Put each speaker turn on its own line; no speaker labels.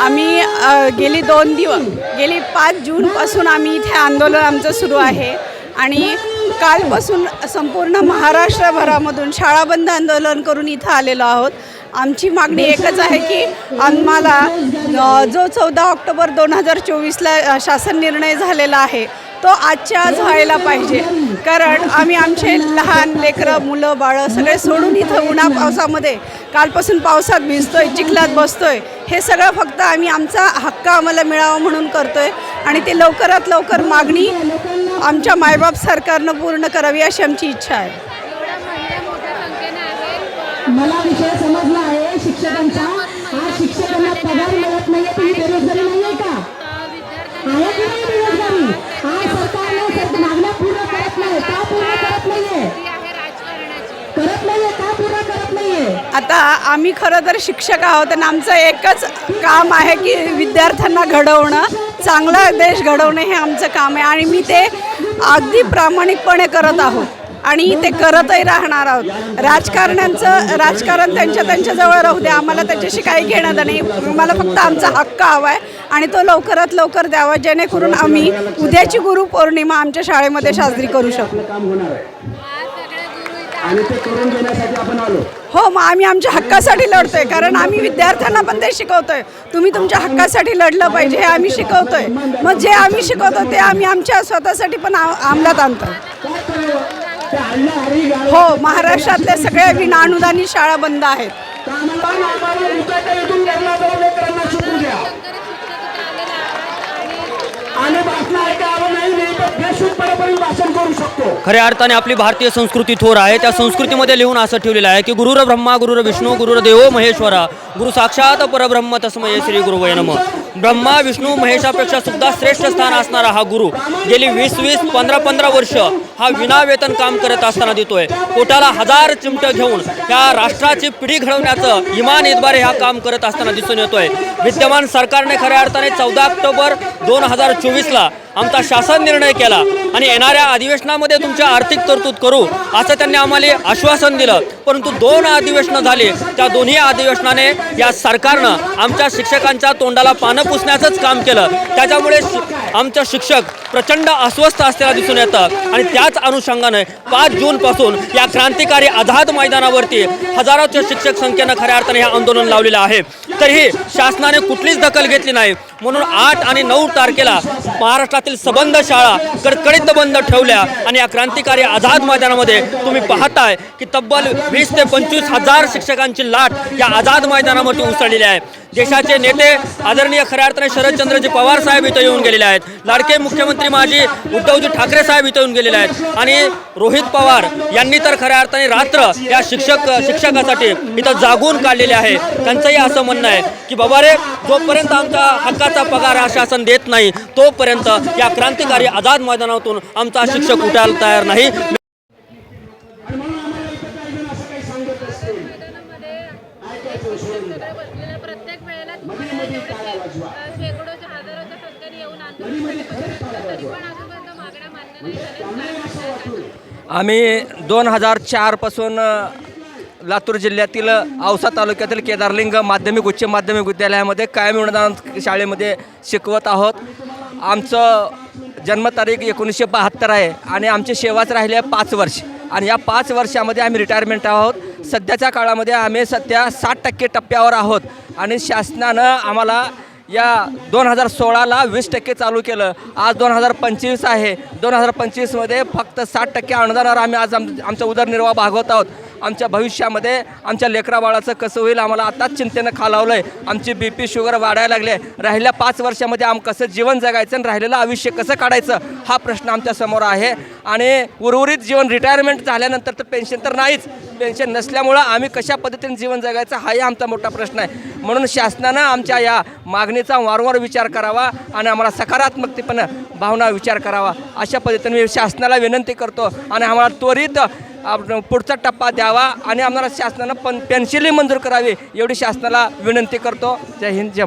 आम्ही गेली दोन दिवस गेली पाच जूनपासून आम्ही इथे आंदोलन आमचं सुरू आहे. आणि कालपासून संपूर्ण महाराष्ट्रभरामधून शाळा बंद आंदोलन करून इथं आलेलो आहोत. आमची मागणी एकच आहे की आम्हाला जो चौदा ऑक्टोबर दोन हजार चोवीसला शासन निर्णय झालेला आहे तो आजच्या आज व्हायला पाहिजे. कारण आम्ही आमचे लहान लेकरं मुलं बाळं सगळे सोडून इथं उन्हा पावसामध्ये कालपासून पावसात भिजतोय चिखलात बसतोय. हे सगळं फक्त आम्ही आमचा हक्क आम्हाला मिळावा म्हणून करतोय. आणि ते लवकरात लवकर मागणी आमच्या मायबाप सरकारनं पूर्ण करावी अशी आमची इच्छा आहे.
मला विषय समजला आहे शिक्षकांचा. आज शिक्षकांना पगार मिळत नाही
आता आम्ही खरं तर शिक्षक आहोत आणि आमचं एकच काम आहे की विद्यार्थ्यांना घडवणं चांगला देश घडवणं हे आमचं काम आहे आणि मी ते अगदी प्रामाणिकपणे करत आहोत आणि ते करतही राहणार आहोत. राजकारण्यांचं राजकारण त्यांच्या त्यांच्याजवळ राहू द्या. आम्हाला त्याच्याशी काही घेणं देणं नाही. मला फक्त आमचा हक्क हवा आहे आणि तो लवकरात लवकर द्यावा जेणेकरून आम्ही उद्याची गुरुपौर्णिमा आमच्या शाळेमध्ये साजरी करू शकू.
काम होणार आहे
आज सगळे गुरु इथं
आणि ते करून घेण्यासाठी आपण आलो.
हो मग आम्ही आमच्या हक्कासाठी लढतोय कारण आम्ही विद्यार्थ्यांना पण ते शिकवतोय. तुम्ही तुमच्या हक्कासाठी लढलं पाहिजे हे आम्ही शिकवतोय. मग जे आम्ही शिकवतो ते आम्ही आमच्या स्वतःसाठी पण अंमलात
आणतो
हो महाराष्ट्रातल्या सगळ्या विनाअनुदानी शाळा बंद आहेत
आम्हाला आम्हाला उठायचं इथून घरला जाऊन लेकरांना शिकू द्या आणि भाषण ऐकावं नाही भाषण करू शकतो.
खऱ्या अर्थाने आपली भारतीय संस्कृती थोर आहे. त्या संस्कृतीमध्ये लिहून असं ठेवलेलं आहे की गुरुर ब्रह्मा गुरुर विष्णू गुरुर देवो महेश्वरा गुरु साक्षात परब्रह्म तस्मय श्री गुरुवय नम. ब्रह्मा विष्णू महेशापेक्षा सुद्धा श्रेष्ठ स्थान असणारा हा गुरु गेली वीस वीस पंधरा पंधरा वर्ष हा विनावेतन काम करत असताना देतोय पोटाला हजार चिमटं घेऊन या राष्ट्राची पिढी घडवण्याचं इमान इदबारे हा काम करत असताना दिसून येतोय. विद्यमान सरकारने खऱ्या अर्थाने चौदा ऑक्टोबर दोन हजार चोवीसला आमचा शासन निर्णय केला आणि येणाऱ्या अधिवेशनामध्ये तुमच्या आर्थिक तरतूद करू असं त्यांनी आम्हाला आश्वासन दिलं. परंतु दोन अधिवेशनं झाली. त्या दोन्ही अधिवेशनाने या सरकारनं आमच्या शिक्षकांच्या तोंडाला पानं पुसण्याचंच काम केलं. त्याच्यामुळे शि- आमचं शिक्षक प्रचंड अस्वस्थ असलेला दिसून येतं. आणि त्याच अनुषंगाने पाच जूनपासून या क्रांतिकारी आझाद मैदानावरती हजारोच्या शिक्षक संख्येनं खऱ्या अर्थाने हे आंदोलन लावलेलं आहे. तरीही शासनाने कुठलीच दखल घेतली नाही. म्हणून आठ आणि नऊ तारखेला महाराष्ट्रातील सबंध शाळा कडकडीत बंद ठेवल्या आणि या क्रांतिकारी आझाद मैदानामध्ये तुम्ही पाहताय की तब्बल वीस ते पंचवीस हजार शिक्षकांची लाट या आझाद मैदानामध्ये उसळलेली आहे. देशाचे नेते आदरणीय खऱ्या अर्थाने शरदचंद्रजी पवार साहेब इथं येऊन गेलेले आहेत. लाडके मुख्यमंत्री माजी उद्धवजी ठाकरे साहेब इथं येऊन गेलेले आहेत. आणि रोहित पवार यांनी तर खऱ्या अर्थाने रात्र या शिक्षक शिक्षकासाठी इथं जागून काढलेले आहे. त्यांचंही असं म्हणणं आहे की बाबा रे जोपर्यंत आमचा हक्काचा पगार हा शासन देत नाही तोपर्यंत या क्रांतिकारी आझाद मैदानातून आमचा शिक्षक उठायला तयार नाही.
सगळे बसलेले प्रत्येक वेळेला तुम्हाला जेवढे अ, शेकडोच्या हजारोच्या संख्येने येऊन आंदोलन करतात, तरी पण अजूनपर्यंत मागण्या मान्य नाही झाल्या.
आम्ही दोन हजार चारपासून लातूर जिल्ह्यातील औसा तालुक्यातील केदारलिंग माध्यमिक उच्च माध्यमिक विद्यालयामध्ये कायम अनुदान शाळेमध्ये शिकवत आहोत. आमचं जन्मतारीख एकोणीसशे बहात्तर आहे आणि आमची सेवाच राहिली आहे पाच वर्ष. आणि या पाच वर्षामध्ये आम्ही रिटायरमेंट आहोत. सध्याच्या काळामध्ये आम्ही सध्या साठ टक्के टप्प्यावर आहोत. आणि शासनानं आम्हाला या दोन हजार सोळाला वीस टक्के चालू केलं. आज दोन हजार पंचवीस आहे. दोन हजार पंचवीसमध्ये फक्त साठ टक्के अनुदानावर आम्ही आज आम आमचा उदरनिर्वाह भागवत आहोत. आमच्या भविष्यामध्ये आमच्या लेकराबाळाचं कसं होईल आम्हाला आताच चिंतेनं खालावलं आहे आमची बी पी शुगर वाढायला लागले राहिल्या पाच वर्षामध्ये आम कसं जीवन जगायचं आणि राहिलेलं आयुष्य कसं काढायचं हा प्रश्न आमच्यासमोर आहे. आणि उर्वरित जीवन रिटायरमेंट झाल्यानंतर तर पेन्शन तर नाहीच. पेन्शन नसल्यामुळं आम्ही कशा पद्धतीने जीवन जगायचं हाही आमचा मोठा प्रश्न आहे. म्हणून शासनानं आमच्या या मागणीचा वारंवार विचार करावा आणि आम्हाला सकारात्मकतेपणं भावना विचार करावा. अशा पद्धतीने मी शासनाला विनंती करतो आणि आम्हाला त्वरित पुढचा टप्पा द्यावा आणि आम्हाला शासनानं पण पेन्शिलही मंजूर करावी एवढी शासनाला विनंती करतो. जय हिंद जय